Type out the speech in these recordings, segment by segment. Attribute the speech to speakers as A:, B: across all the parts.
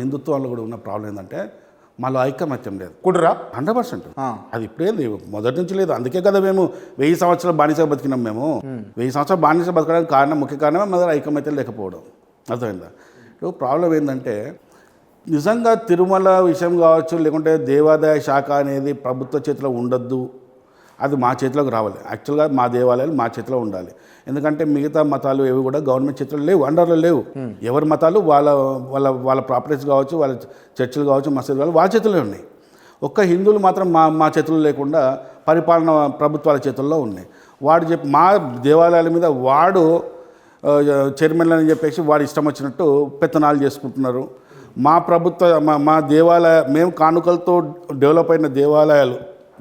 A: హిందుత్వంలో కూడా ఉన్న ప్రాబ్లం ఏంటంటే మాలో ఐకమత్యం లేదు.
B: కుడురా
A: హండ్రెడ్ పర్సెంట్. అది ఇప్పుడేం లేదు మొదటి నుంచి లేదు. అందుకే కదా మేము వెయ్యి సంవత్సరాలు బానిస బతికినాం మేము. వెయ్యి సంవత్సరాలు బానిస బతకడానికి కారణం ముఖ్య కారణమే మన ఐకమత్యం లేకపోవడం. అర్థమైందా? ఇప్పుడు ప్రాబ్లం ఏంటంటే నిజంగా తిరుమల విషయం కావచ్చు లేకుంటే దేవాదాయ శాఖ అనేది ప్రభుత్వ చేతిలో ఉండొద్దు. అది మా చేతిలోకి రావాలి. యాక్చువల్గా మా దేవాలయాలు మా చేతిలో ఉండాలి. ఎందుకంటే మిగతా మతాలు ఏవి కూడా గవర్నమెంట్ చేతిలో లేవు అండర్లో లేవు. ఎవరి మతాలు వాళ్ళ వాళ్ళ వాళ్ళ ప్రాపర్టీస్ కావచ్చు వాళ్ళ చర్చిలు కావచ్చు మసీదులు కావచ్చు వాళ్ళ చేతిలో ఉన్నాయి. ఒక్క హిందువులు మాత్రం మా మా చేతుల్లో లేకుండా పరిపాలన ప్రభుత్వాల చేతుల్లో ఉన్నాయి. వాడు చెప్పి మా దేవాలయాల మీద వాడు ఆ, చైర్మన్ అని చెప్పేసి వాడు ఇష్టం వచ్చినట్టు పెత్తనాలు చేసుకుంటున్నారు. మా ప్రభుత్వ మా మా దేవాలయ మేము కానుకలతో డెవలప్ అయిన దేవాలయాలు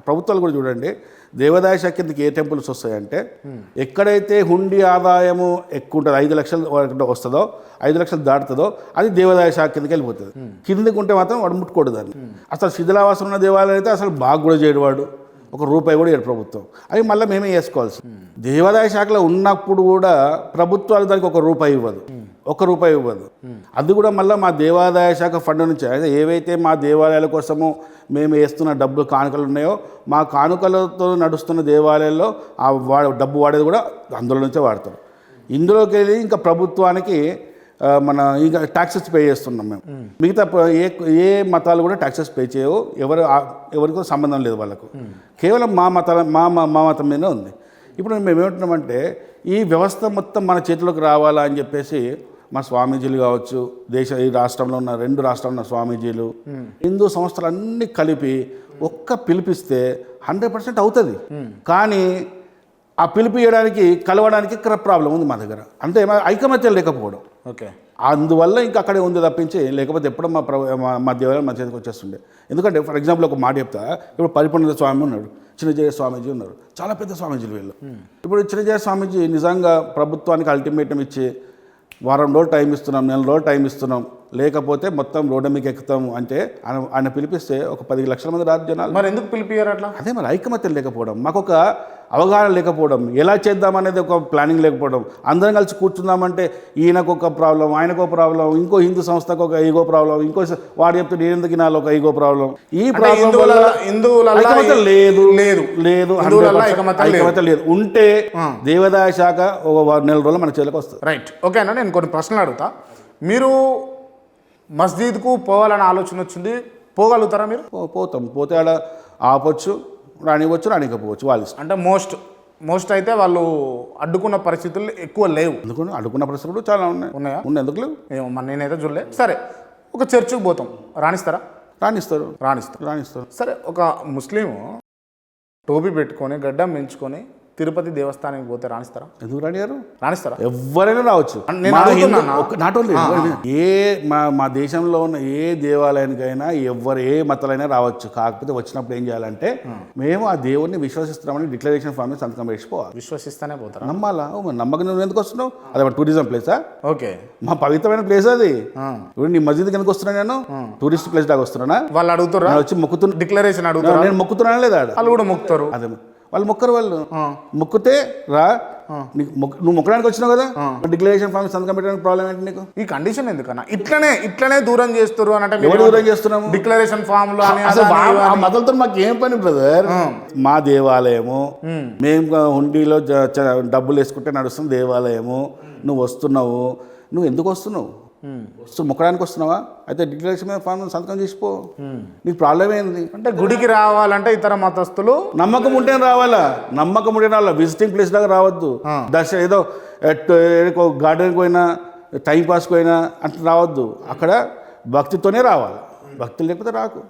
A: ప్రభుత్వాలు కూడా చూడండి దేవాదాయ శాఖ కిందకి ఏ టెంపుల్స్ వస్తాయంటే ఎక్కడైతే హుండీ ఆదాయము ఎక్కువ ఉంటుంది ఐదు లక్షలు వరకు వస్తుందో ఐదు లక్షలు దాటుతుందో అది దేవాదాయ శాఖ కిందకి వెళ్ళిపోతుంది. కిందకి ఉంటే మాత్రం వాడు ముట్టుకోడు దాన్ని. అసలు శిథిలావాసం ఉన్న దేవాలయం అయితే అసలు బాగా కూడా చేయడు వాడు. ఒక రూపాయి కూడా ఇవ్వడు ప్రభుత్వం. అవి మళ్ళీ మేమే వేసుకోవాల్సి దేవాదాయ శాఖలో ఉన్నప్పుడు కూడా ప్రభుత్వాలు దానికి ఒక రూపాయి ఇవ్వదు. ఒక రూపాయి ఇవ్వదు. అది కూడా మళ్ళీ మా దేవాదాయ శాఖ ఫండ్ నుంచి. అయితే ఏవైతే మా దేవాలయాల కోసము మేము వేస్తున్న డబ్బులు కానుకలు ఉన్నాయో మా కానుకలతో నడుస్తున్న దేవాలయాల్లో ఆ వా డబ్బు వాడేది కూడా అందులో నుంచే వాడతారు. ఇందులోకి వెళ్ళి ఇంకా ప్రభుత్వానికి మన ఇంకా ట్యాక్సెస్ పే చేస్తున్నాం మేము. మిగతా ఏ ఏ మతాలు కూడా ట్యాక్సెస్ పే చేయవు. ఎవరు ఎవరికి సంబంధం లేదు వాళ్ళకు. కేవలం మా మతాల మా మా మతం మీద ఉంది. ఇప్పుడు మేము ఏమంటున్నామంటే ఈ వ్యవస్థ మొత్తం మన చేతిలోకి రావాలా అని చెప్పేసి మా స్వామీజీలు కావచ్చు దేశ ఈ రాష్ట్రంలో ఉన్న రెండు రాష్ట్రాల్లో ఉన్న స్వామీజీలు హిందూ సంస్థలు అన్నీ కలిపి ఒక్క పిలిపిస్తే హండ్రెడ్ పర్సెంట్ అవుతుంది. కానీ ఆ పిలుపు ఇవ్వడానికి కలవడానికి ఇక్కడ ప్రాబ్లం ఉంది మా దగ్గర. అంతే మా ఐకమత్యం లేకపోవడం.
B: ఓకే.
A: అందువల్ల ఇంకా అక్కడే ఉంది తప్పించి లేకపోతే ఎప్పుడో మా ప్రభు మా- మా దేవాలయం మా చేతికి వచ్చేస్తుండే. ఎందుకంటే ఫర్ ఎగ్జాంపుల్ ఒక మాట చెప్తా ఇప్పుడు పరిపూర్ణ స్వామి ఉన్నాడు చిన్నజయ స్వామీజీ ఉన్నారు. చాలా పెద్ద స్వామీజీలు వీళ్ళు. ఇప్పుడు చిన్నజయ స్వామీజీ నిజంగా ప్రభుత్వానికి అల్టిమేటం ఇచ్చి వారం రోజులు టైం ఇస్తున్నాం నెల రోజులు టైం ఇస్తున్నాం. లేకపోతే మొత్తం రోడ్డు మీకు ఎక్కుతాం అంటే ఆయన ఆయన పిలిపిస్తే ఒక పది లక్షల మంది రాదు జనాలు.
B: మరి ఎందుకు పిలిపియారు అట్లా?
A: అదే మరి ఐకమత్యం లేకపోవడం మాకు ఒక అవగాహన లేకపోవడం ఎలా చేద్దామనేది ఒక ప్లానింగ్ లేకపోవడం అందరం కలిసి కూర్చుందామంటే ఈయనకు ఒక ప్రాబ్లం ఆయనకు ప్రాబ్లం ఇంకో హిందూ సంస్థకు ఒక ఈగో ప్రాబ్లం ఇంకో వాడు చెప్తే నేను ఎందుకు నాలో ఒక ఈగో ప్రాబ్లం ఈ ప్రాబ్లం లేదు.
B: లేదు.
A: లేదు
B: హిందువులల్లా
A: 100%
B: ఐకమత్యం లేదు.
A: ఉంటే దేవాదాయ శాఖ ఒక నెల రోజులు మన చేతికి వస్తుంది.
B: రైట్ ఓకే అన్న నేను కొన్ని ప్రశ్నలు అడుగుతా. మీరు మస్జిద్కు పోవాలని ఆలోచన వచ్చింది. పోగలుగుతారా మీరు?
A: పోతాం. పోతే ఆడ ఆపొచ్చు రానివ్వచ్చు రానికపోవచ్చు వాళ్ళ
B: అంటే మోస్ట్ మోస్ట్ అయితే వాళ్ళు అడ్డుకున్న పరిస్థితులు ఎక్కువ లేవు.
A: అందుకని అడుగున్న పరిస్థితులు చాలా ఉన్నాయి.
B: ఉన్నాయా?
A: ఉన్నాయి. ఎందుకు లేవు?
B: ఏమో మరి నేనైతే చూడలే. సరే ఒక చర్చికి పోతాం. రాణిస్తారా?
A: రాణిస్తారు.
B: రాణిస్తారు.
A: రాణిస్తారు.
B: సరే ఒక ముస్లిం టోపీ పెట్టుకొని గడ్డం పెంచుకొని తిరుపతి దేవస్థానానికి పోతే రాణిస్తారా?
A: ఎందుకు రానియారు
B: రాణిస్తారా?
A: ఎవరైనా రావచ్చు. నాట్ ఓన్లీ ఏ మా మా దేశంలో ఉన్న ఏ దేవాలయానికైనా ఎవరు ఏ మతాలైనా రావచ్చు. కాకపోతే వచ్చినప్పుడు ఏం చేయాలంటే మేము ఆ దేవుడిని విశ్వసిస్తున్నామని డిక్లరేషన్ ఫామ్ సంతకం వేసిపోవాలి.
B: విశ్వసిస్తానే పోతారా?
A: నమ్మాలా? నమ్మకం నువ్వు ఎందుకు వస్తున్నావు? అది టూరిజం ప్లేసా
B: ఓకే.
A: మా పవిత్రమైన ప్లేస్ అది. ఇప్పుడు నీ మస్జిద్కి ఎందుకు వస్తున్నా నేను? టూరిస్ట్ ప్లేస్ దాకా వస్తున్నానా?
B: వాళ్ళు అడుగుతారా
A: వచ్చి మొక్కుతున్నా
B: డిక్లరేషన్ అడుగుతారా
A: నేను మొక్కుతున్నానా లేదా?
B: వాళ్ళు కూడా మొక్కుతారు.
A: అదే వాళ్ళు మొక్కరు వాళ్ళు. మొక్కితే రా నీకు నువ్వు మొక్కడానికి వచ్చినావు కదా? డిక్లరేషన్ ఫామ్ సంతకం పెట్టడానికి ప్రాబ్లం ఏంటి నీకు?
B: ఈ కండిషన్ ఎందుకన్నా? ఇట్లనే ఇట్లనే దూరం చేస్తారు అని అంటే
A: ఎవరు దూరం చేస్తున్నాము?
B: డిక్లరేషన్ ఫామ్లో అని
A: అసలు
B: అదని
A: మా-
B: ఇవని.
A: ఆ మతంతో మాకు ఏం పని బ్రదర్ మా దేవాలయము మేము హుండీలో డబ్బులు వేసుకుంటే నడుస్తున్న దేవాలయము. నువ్వు వస్తున్నావు. నువ్వు ఎందుకు వస్తున్నావు? వస్తు మొక్కడానికి వస్తున్నావా అయితే డిక్లరేషన్ మీద ఫామ్ సంతకం చేసిపో. నీకు ప్రాబ్లం ఏంది
B: అంటే గుడికి రావాలంటే ఇతర మతస్థులు
A: నమ్మకం ఉంటే రావాలా? నమ్మకం ఉంటే రావాలా? విజిటింగ్ ప్లేస్ దాకా రావద్దు. దర్శ ఏదో గార్డెన్కి పోయినా టైం పాస్కి పోయినా అంటే రావద్దు. అక్కడ భక్తితోనే రావాలి. భక్తి లేకపోతే రాకు.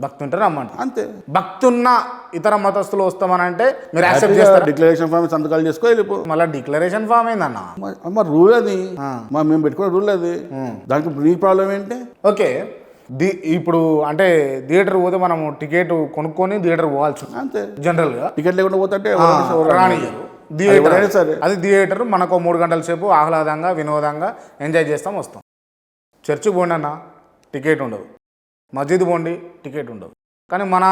B: భక్తి ఉంటే రమ్మంట
A: అంతే.
B: భక్తి ఉన్న ఇతర మతస్థులు వస్తామని అంటే మీరు యాక్సెప్ట్ చేస్తారు?
A: డిక్లరేషన్ ఫామ్ సంతకాలు చేసుకో వెళ్ళిపో.
B: మళ్ళీ డిక్లరేషన్ ఫామ్ ఏందన్న?
A: మ- రూల్ అది. మా మేము పెట్టుకున్న రూల్ అది. దానికి నీ ప్రాబ్లం ఏంటి?
B: ఓకే. ది ఇప్పుడు అంటే థియేటర్ పోతే మనం టికెట్ కొనుక్కొని థియేటర్ పోవాల్సి
A: అంతే.
B: జనరల్గా
A: టికెట్ లేకుండా పోతుంటే
B: రానియరు థియేటర్
A: సరే.
B: అది థియేటర్ మనకు మూడు గంటల సేపు ఆహ్లాదంగా వినోదంగా ఎంజాయ్ చేస్తాం వస్తాం. చర్చికి పోండి అన్న టికెట్ ఉండదు. మస్జిద్ పోండి టికెట్ ఉండదు. కానీ మన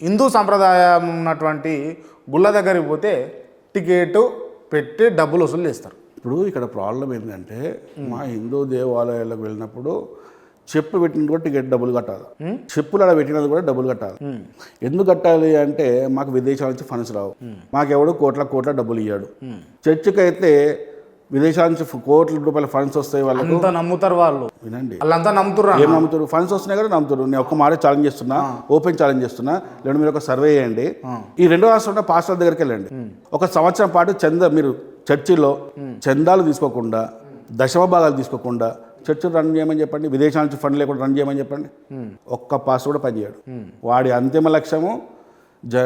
B: హిందూ సంప్రదాయం ఉన్నటువంటి గుళ్ళ దగ్గరికి పోతే టికెట్ పెట్టి డబ్బులు వసూలు చేస్తారు.
A: ఇప్పుడు ఇక్కడ ప్రాబ్లం ఏంటంటే మా హిందూ దేవాలయాలకు వెళ్ళినప్పుడు చెప్పు పెట్టినది కూడా టికెట్ డబ్బులు కట్టాలి. చెప్పులు అలా పెట్టినది కూడా డబ్బులు కట్టాలి. ఎందుకు కట్టాలి అంటే మాకు విదేశాల నుంచి ఫండ్స్ రావు. మాకెవడు కోట్ల కోట్ల డబ్బులు ఇయ్యాడు. చర్చికి అయితే విదేశాల నుంచి కోట్ల రూపాయల ఫండ్స్ వస్తాయి వాళ్ళకు.
B: అంతా నమ్ముతారు వాళ్ళు.
A: వినండి.
B: వాళ్ళంతా నమ్ముతుర్రు?
A: ఏం నమ్ముతారు? ఫండ్స్ వస్తున్నాయి కదా నమ్ముతారు. నేను ఒక్క మాట ఛాలెంజ్ చేస్తున్నా. ఓపెన్ ఛాలెంజ్ చేస్తున్నా. లేదా మీరు ఒక సర్వే చేయండి. ఈ రెండో రాష్ట్రంలో పాస్టర్ దగ్గరికి వెళ్ళండి. ఒక సంవత్సరం పాటు చంద మీరు చర్చిలో చందాలు తీసుకోకుండా దశమ భాగాలు తీసుకోకుండా చర్చలు రన్ చేయమని చెప్పండి. విదేశాల నుంచి ఫండ్ లేకుండా రన్ చేయమని చెప్పండి. ఒక్క పాస్ కూడా పనిచేయడు. వాడి అంతిమ లక్ష్యము జ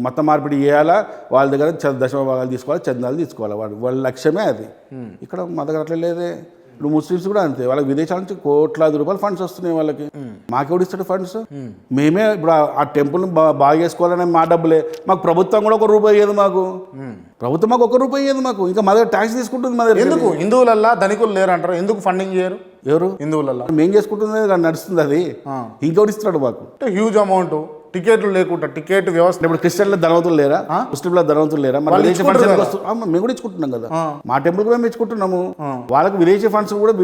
A: మత మార్పిడి చేయాలా? వాళ్ళ దగ్గర దశమ భాగాలు తీసుకోవాలి? చందాలు తీసుకోవాలి? వాడు వాళ్ళ లక్ష్యమే అది. ఇక్కడ మా దగ్గర అట్లా లేదే. ఇప్పుడు ముస్లిమ్స్ కూడా అంతే. వాళ్ళకి విదేశాల నుంచి కోట్లాది రూపాయలు ఫండ్స్ వస్తున్నాయి వాళ్ళకి. మాకెవడు ఇస్తాడు ఫండ్స్? మేమే ఇప్పుడు ఆ- టెంపుల్ని బాగా చేసుకోవాలనే మా డబ్బులే. మాకు ప్రభుత్వం కూడా ఒక రూపాయి ఇయ్యదు మాకు. ప్రభుత్వం మాకు ఒక రూపాయి ఇయ్యదు మాకు. ఇంకా మా దగ్గర ట్యాక్స్ తీసుకుంటుంది మా దగ్గర
B: ఎందుకు? హిందువులల్లా ధనికులు లేరు అంటారు ఎందుకు ఫండింగ్ చేయరు?
A: ఎవరు?
B: హిందువులల్లా.
A: మేం చేసుకుంటుంది నడుస్తుంది అది. ఇంకోటి ఇస్తున్నాడు మాకు?
B: హ్యూజ్ అమౌంట్ టికెట్లు లేకుండా టికెట్ వ్యవస్థ
A: ఇప్పుడు క్రిస్టియన్ల ధనవంతులు లేరా? ముస్లింల ధనవంతులు లేరా? మన విదేశీ ఫండ్స్ మేము కూడా ఇచ్చుకుంటున్నాం కదా. మా టెంపుల్ కూడా మేము ఇచ్చుకుంటున్నాము. వాళ్ళకి విదేశీ ఫండ్స్ కూడా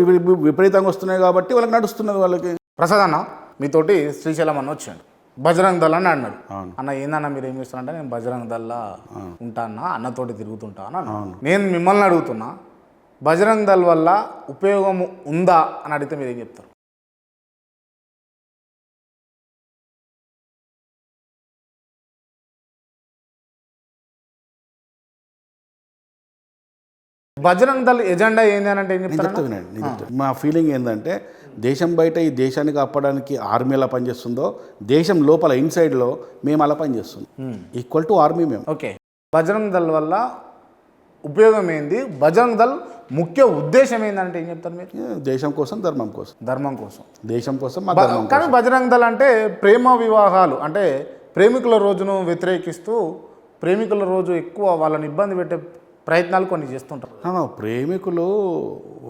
A: విపరీతంగా వస్తున్నాయి కాబట్టి వాళ్ళకి నడుస్తున్నది వాళ్ళకి.
B: ప్రసాద్ అన్న మీతోటి శ్రీశైలం అన్న వచ్చాడు. బజరంగ్ దళ్ అని అన్నాడు. అన్న ఏందన్న మీరు ఏం చేస్తారంటే నేను బజరంగ్ దళ్ళ ఉంటా అన్న అన్నతోటి తిరుగుతుంటా అని అన్నాడు. నేను మిమ్మల్ని అడుగుతున్నా బజరంగ్ దళ్ వల్ల ఉపయోగం ఉందా? అని అడిగితే మీరు ఏం చెప్తారు? బజరంగ్ దళ్ ఎజెండా ఏంది అని అంటే
A: నేను. మా ఫీలింగ్ ఏంటంటే దేశం బయట ఈ దేశాన్ని కాపాడడానికి ఆర్మీ ఎలా పనిచేస్తుందో దేశం లోపల ఇన్సైడ్లో మేము అలా పనిచేస్తున్నాం. ఈక్వల్ టు ఆర్మీ మేము.
B: ఓకే బజరంగ్ దళ్ వల్ల ఉపయోగం ఏంది? బజరంగ్ దళ్ ముఖ్య ఉద్దేశం ఏంటంటే ఏం చెప్తారు మీరు?
A: దేశం కోసం ధర్మం కోసం.
B: ధర్మం కోసం.
A: దేశం కోసం మా
B: బ-
A: ధర్మం
B: కానీ బజరంగ్ దళ్ అంటే ప్రేమ వివాహాలు. అంటే ప్రేమికుల రోజును వ్యతిరేకిస్తూ ప్రేమికుల రోజు ఎక్కువ వాళ్ళని ఇబ్బంది పెట్టే ప్రయత్నాలు కొన్ని చేస్తుంటారు.
A: ప్రేమికులు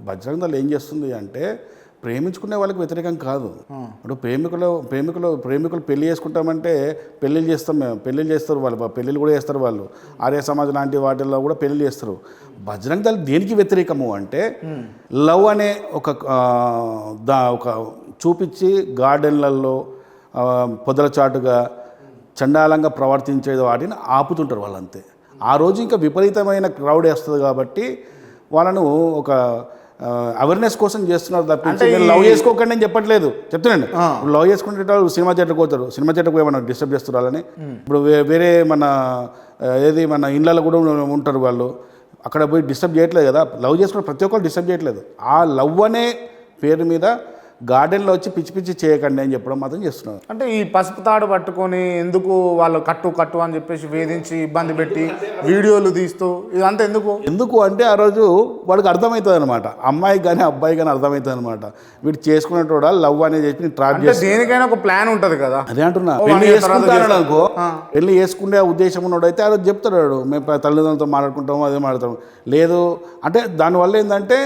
A: బజరంగ దళం ఏం చేస్తుంది అంటే ప్రేమించుకునే వాళ్ళకి వ్యతిరేకం కాదు. ఇప్పుడు ప్రేమికులు ప్రేమికులు ప్రేమికులు పెళ్ళి చేసుకుంటామంటే పెళ్ళిళ్ళు చేస్తాం మేము. పెళ్ళిళ్ళు చేస్తారు వాళ్ళు పెళ్ళిళ్ళు కూడా చేస్తారు వాళ్ళు. ఆర్య సమాజ్ లాంటి వాటిల్లో కూడా పెళ్ళిళ్ళు చేస్తారు. బజరంగ దళం దేనికి వ్యతిరేకము అంటే లవ్ అనే ఒక దా ఒక చూపించి గార్డెన్లలో పొదల చాటుగా చండాలంగా ప్రవర్తించే వాటిని ఆపుతుంటారు వాళ్ళంతే. ఆ రోజు ఇంకా విపరీతమైన క్రౌడ్ వేస్తుంది కాబట్టి వాళ్ళను ఒక అవేర్నెస్ కోసం చేస్తున్నారు తప్పించి నేను లవ్ చేసుకోకండి అని చెప్పట్లేదు. చెప్తున్నాను. ఇప్పుడు లవ్ చేసుకుంటే వాళ్ళు సినిమా థియేటర్కి పోతారు? సినిమా థియేటర్కి ఏమన్నా డిస్టర్బ్ చేస్తారు వాళ్ళని ఇప్పుడు వేరే మన ఏది మన ఇళ్ళలో కూడా ఉంటారు వాళ్ళు. అక్కడ పోయి డిస్టర్బ్ చేయట్లేదు కదా. లవ్ చేసుకున్న ప్రతి ఒక్కరు డిస్టర్బ్ చేయట్లేదు. ఆ లవ్ అనే పేరు మీద గార్డెన్లో వచ్చి పిచ్చి పిచ్చి చేయకండి అని చెప్పడం మాత్రం చేస్తున్నారు.
B: అంటే ఈ పసుపు తాడు పట్టుకొని ఎందుకు వాళ్ళు కట్టు కట్టు అని చెప్పేసి వేధించి ఇబ్బంది పెట్టి వీడియోలు తీస్తూ ఇదంతా ఎందుకు?
A: ఎందుకు అంటే ఆ రోజు వాడికి అర్థమవుతుంది అనమాట అమ్మాయికి కానీ అబ్బాయి కానీ అర్థమవుతుంది అనమాట వీడు చేసుకునేటోడా లవ్ అనేది చెప్పి ట్రాప్ చేసి
B: దేనికైనా ఒక ప్లాన్ ఉంటది కదా.
A: అదే అంటున్నా.
B: పెళ్ళి
A: చేసుకుంటాడు. అనుకో. పెళ్ళి చేసుకునే ఉద్దేశం ఉన్నాడు అయితే ఆ రోజు చెప్తాడు. మేము తల్లిదండ్రులతో మాట్లాడుకుంటాము అదే మాట్లాడతాం లేదు. అంటే దానివల్ల ఏంటంటే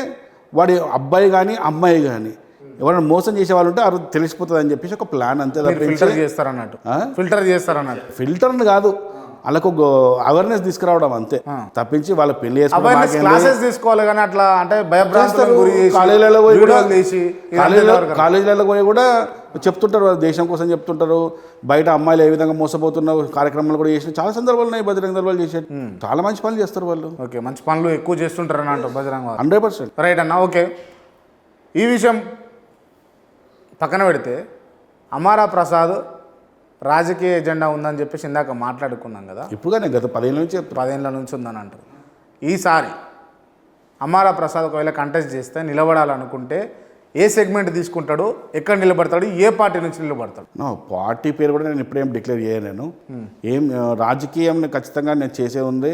A: వాడి అబ్బాయి కానీ అమ్మాయి కానీ ఎవరైనా మోసం చేసే వాళ్ళు ఉంటే ఆ రోజు తెలిసిపోతుంది అని చెప్పేసి ఒక ప్లాన్ అంతే
B: ఫిల్టర్ చేస్తారన్నట్టు? ఫిల్టర్ చేస్తారన్నట్టు.
A: ఫిల్టర్ కాదు. వాళ్ళకు అవేర్నెస్ తీసుకురావడం అంతే. తప్పించి వాళ్ళ పెళ్ళి
B: క్లాసెస్ తీసుకోవాలి కానీ అట్లా అంటే
A: కాలేజీలలో పోయి కూడా? కాలేజీలలో పోయి కూడా చెప్తుంటారు దేశం కోసం చెప్తుంటారు. బయట అమ్మాయిలు ఏ విధంగా మోసపోతున్న కార్యక్రమాలు కూడా చేసిన చాలా సందర్భాలు ఉన్నాయి బజరంగ దళ వాళ్ళు చేసే చాలా మంచి పనులు చేస్తారు వాళ్ళు.
B: ఓకే మంచి పనులు ఎక్కువ చేస్తుంటారని అంటారు బజరంగ
A: హండ్రెడ్ పర్సెంట్.
B: రైట్ అన్న ఓకే. ఈ విషయం పక్కన పెడితే అమారా ప్రసాద్ రాజకీయ ఎజెండా ఉందని చెప్పేసి ఇందాక మాట్లాడుకున్నాం కదా.
A: ఇప్పుడు కానీ గత పదిహేను నుంచి
B: పదేళ్ళ నుంచి ఉందని అంటారు ఈసారి అమారా ప్రసాద్ ఒకవేళ కంటెస్ట్ చేస్తే నిలబడాలనుకుంటే ఏ సెగ్మెంట్ తీసుకుంటాడు? ఎక్కడ నిలబడతాడు? ఏ పార్టీ నుంచి నిలబడతాడు?
A: నా పార్టీ పేరు కూడా నేను ఇప్పుడేం డిక్లేర్ చేయను నేను. ఏం రాజకీయం ఖచ్చితంగా నేను చేసే ఉంది.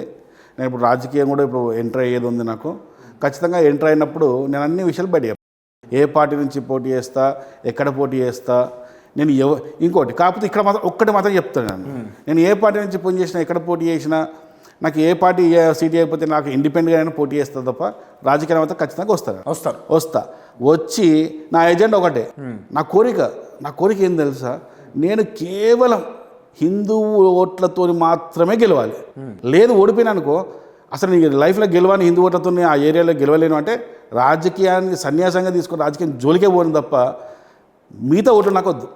A: నేను ఇప్పుడు రాజకీయం కూడా ఇప్పుడు ఎంటర్ అయ్యేది ఉంది నాకు. ఖచ్చితంగా ఎంటర్ అయినప్పుడు నేను అన్ని విషయాలు బయట. ఏ పార్టీ నుంచి పోటీ చేస్తా ఎక్కడ పోటీ చేస్తా నేను ఎవ ఇంకోటి కాకపోతే ఇక్కడ మాత్రం ఒక్కటి మాత్రం చెప్తాను నేను. నేను ఏ పార్టీ నుంచి పోటీ చేసినా ఎక్కడ పోటీ చేసినా నాకు ఏ పార్టీ సీట్ అయిపోతే నాకు ఇండిపెండెంట్గా పోటీ చేస్తా తప్ప రాజకీయం అయితే ఖచ్చితంగా వస్తాను
B: వస్తారు.
A: వస్తా. వచ్చి నా ఎజెండా ఒకటే. నా కోరిక నా కోరిక ఏం తెలుసా? నేను కేవలం హిందూ ఓట్లతో మాత్రమే గెలవాలి. లేదు ఓడిపోయినా అనుకో అసలు నీకు లైఫ్లో గెలవని హిందూ ఓట్లతో ఆ ఏరియాలో గెలవలేను అంటే రాజకీయాన్ని సన్యాసంగా తీసుకుని రాజకీయం జోలికే పోను తప్ప మిగతా ఓట్లు నాకు వద్దు